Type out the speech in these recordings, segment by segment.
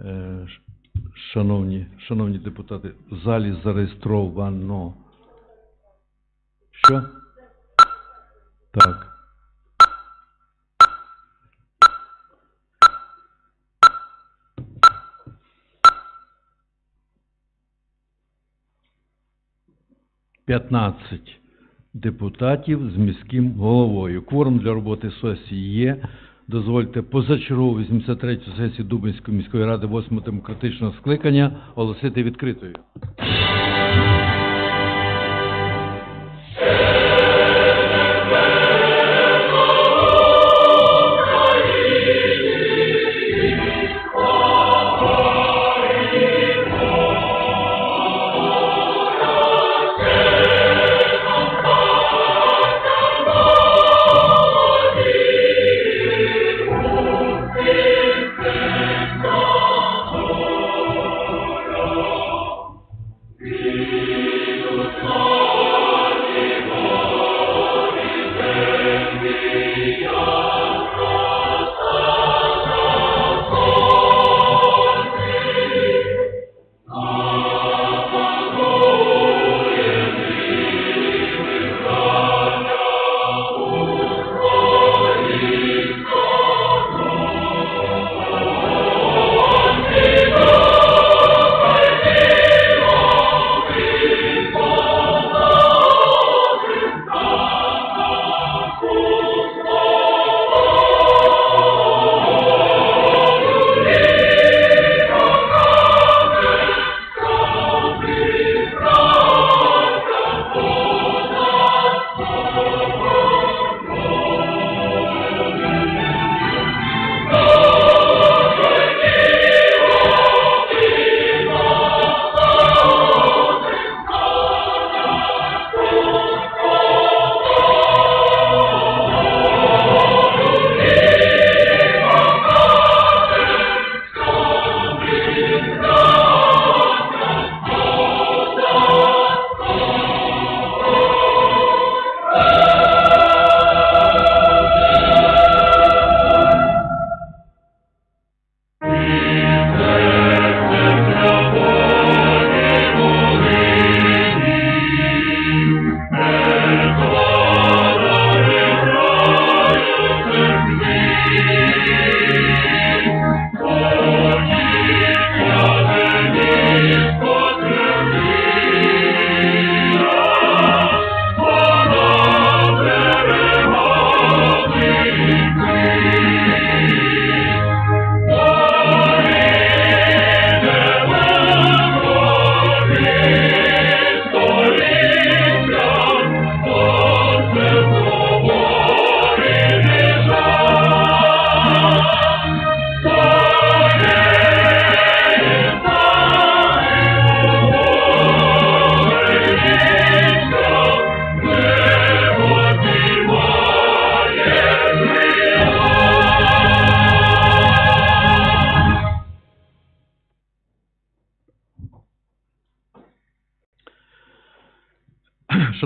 Е, Шановні, шановні депутати, в залі зареєстровано. Що? Так. П'ятнадцять депутатів з міським головою. Кворум для роботи сесії є. Дозвольте позачергову 83-ю сесію Дубинської міської ради 8 демократичного скликання оголосити відкритою.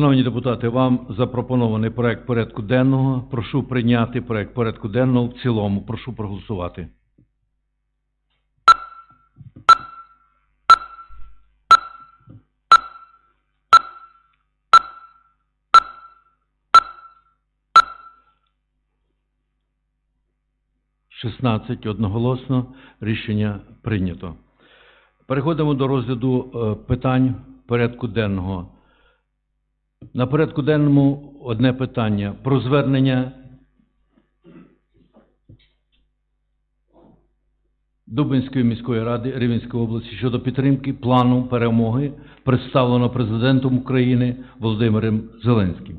Шановні депутати, вам запропонований проект порядку денного. Прошу прийняти проект порядку денного в цілому. Прошу проголосувати. Шістнадцять одноголосно рішення прийнято. Переходимо до розгляду е, питань порядку денного. На порядку денному одне питання про звернення Дубинської міської ради Рівненської області щодо підтримки плану перемоги, представлено президентом України Володимиром Зеленським.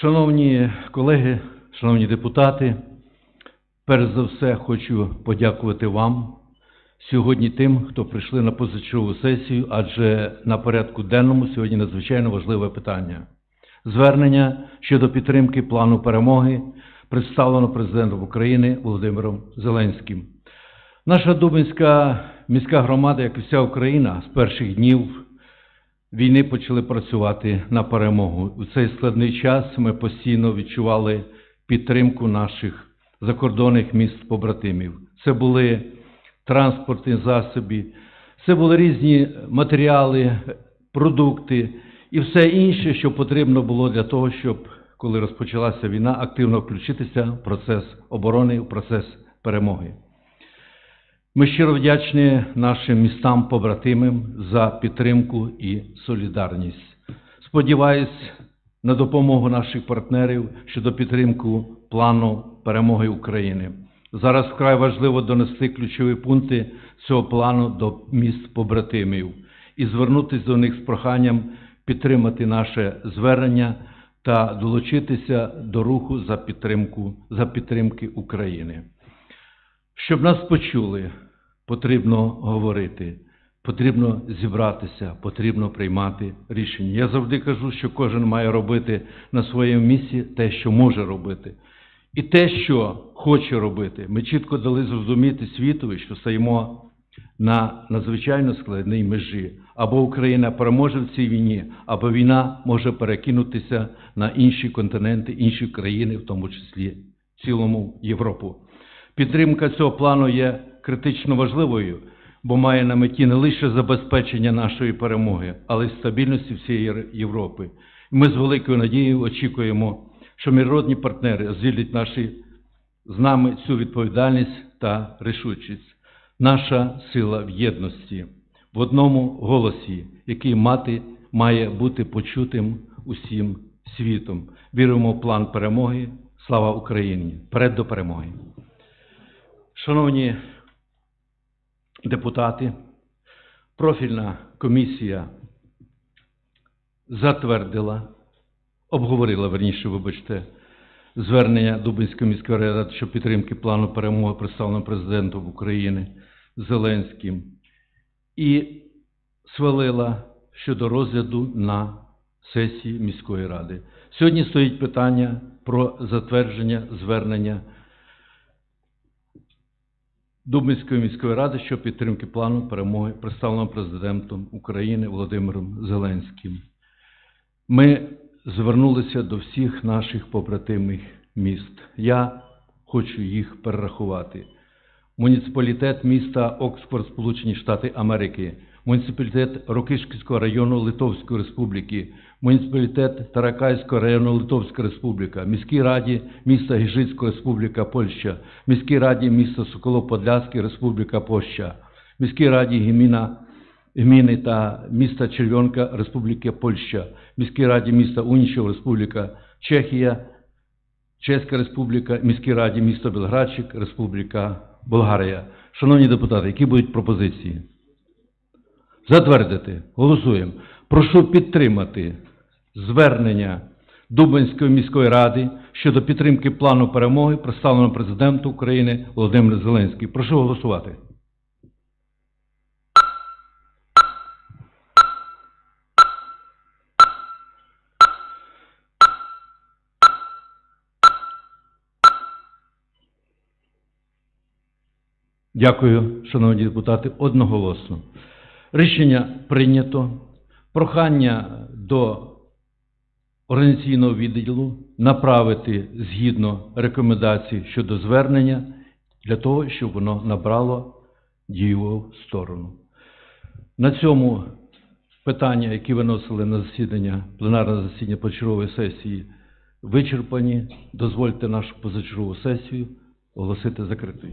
Шановні колеги, шановні депутати, перш за все хочу подякувати вам сьогодні тим, хто прийшли на позачергову сесію, адже на порядку денному сьогодні надзвичайно важливе питання. Звернення щодо підтримки плану перемоги представлено президентом України Володимиром Зеленським. Наша Дубинська міська громада, як і вся Україна, з перших днів війни почали працювати на перемогу. У цей складний час ми постійно відчували підтримку наших закордонних міст побратимів. Це були транспортні засоби, це були різні матеріали, продукти і все інше, що потрібно було для того, щоб, коли розпочалася війна, активно включитися в процес оборони, в процес перемоги. Ми щиро вдячні нашим містам побратимам за підтримку і солідарність. Сподіваюсь на допомогу наших партнерів щодо підтримки плану перемоги України. Зараз вкрай важливо донести ключові пункти цього плану до міст побратимів і звернутися до них з проханням підтримати наше звернення та долучитися до руху за підтримку за підтримки України. Щоб нас почули, потрібно говорити, потрібно зібратися, потрібно приймати рішення. Я завжди кажу, що кожен має робити на своєму місці те, що може робити. І те, що хоче робити. Ми чітко дали зрозуміти світові, що стоїмо на надзвичайно складній межі. Або Україна переможе в цій війні, або війна може перекинутися на інші континенти, інші країни, в тому числі цілому Європу. Підтримка цього плану є критично важливою, бо має на меті не лише забезпечення нашої перемоги, але й стабільності всієї Європи. Ми з великою надією очікуємо, що міжнародні партнери розділять наші з нами цю відповідальність та рішучість. Наша сила в єдності, в одному голосі, який мати має бути почутим усім світом. Віримо в план перемоги. Слава Україні! Вперед до перемоги! Шановні депутати, профільна комісія затвердила, обговорила, верніше, вибачте, звернення Дубинської міської ради щодо підтримки плану перемоги, представленого президентом України Зеленським, і схвалила щодо розгляду на сесії міської ради. Сьогодні стоїть питання про затвердження звернення Дубинської міської ради щодо підтримки плану перемоги, представленого президентом України Володимиром Зеленським. Ми звернулися до всіх наших побратимих міст. Я хочу їх перерахувати. Муніципалітет міста Оксфорд, Сполучені Штати Америки, муніципалітет Рокишківського району Литовської Республіки, муніципалітет Таракайського району Литовська Республіка, міській раді міста Гіжицька Республіка Польща, міській раді міста Соколово-Подляський Республіка Польща, міській раді Гіміна Гміни та міста Червонка Республіки Польща, міській раді міста Унічев Республіка Чехія, Чеська Республіка, міській раді міста Белградчик, Республіка Болгарія. Шановні депутати, які будуть пропозиції? Затвердити. Голосуємо. Прошу підтримати звернення Дубинської міської ради щодо підтримки плану перемоги, представленого президенту України Володимир Зеленський. Прошу голосувати. Дякую, шановні депутати, одноголосно. Рішення прийнято. Прохання до організаційного відділу направити згідно рекомендацій щодо звернення для того, щоб воно набрало дієву сторону. На цьому питання, які виносили на засідання, пленарне засідання почергової сесії, вичерпані. Дозвольте нашу позачергову сесію оголосити закритою.